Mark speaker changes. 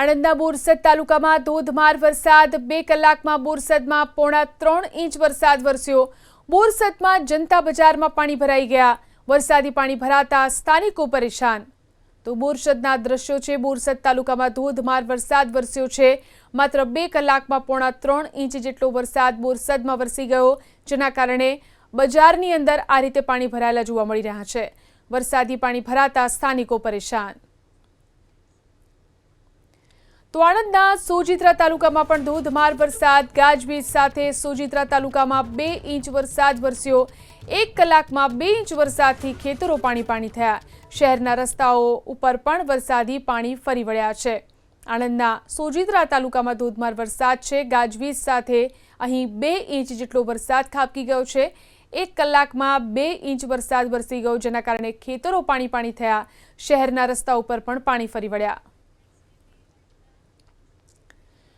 Speaker 1: આણંદના બોરસદ તાલુકામાં ધોધમાર વરસાદ. બે કલાકમાં બોરસદમાં પોણા ત્રણ ઇંચ વરસાદ વરસ્યો. બોરસદમાં જનતા બજારમાં પાણી ભરાઈ ગયા. વરસાદી પાણી ભરાતા સ્થાનિકો પરેશાન. તો બોરસદના દ્રશ્યો છે, બોરસદ તાલુકામાં ધોધમાર વરસાદ વરસ્યો છે. માત્ર બે કલાકમાં પોણા ત્રણ ઇંચ જેટલો વરસાદ બોરસદમાં વરસી ગયો, જેના કારણે બજારની અંદર આ રીતે પાણી ભરાયેલા જોવા મળી રહ્યા છે. વરસાદી પાણી ભરાતા સ્થાનિકો પરેશાન. તો આણંદના સોજિત્રા તાલુકામાં પણ ધોધમાર વરસાદ. ગાજવીજ સાથે સોજિત્રા તાલુકામાં બે ઇંચ વરસાદ વરસ્યો. એક કલાકમાં બે ઇંચ વરસાદથી ખેતરો પાણી પાણી થયા. શહેરના રસ્તાઓ ઉપર પણ વરસાદી પાણી ફરી વળ્યા છે. આણંદના સોજિત્રા તાલુકામાં ધોધમાર વરસાદ છે. ગાજવીજ સાથે અહીં બે ઇંચ જેટલો વરસાદ ખાબકી ગયો છે. એક કલાકમાં બે ઇંચ વરસાદ વરસી ગયો, જેના કારણે ખેતરો પાણી પાણી થયા. શહેરના રસ્તા ઉપર પણ પાણી ફરી વળ્યા.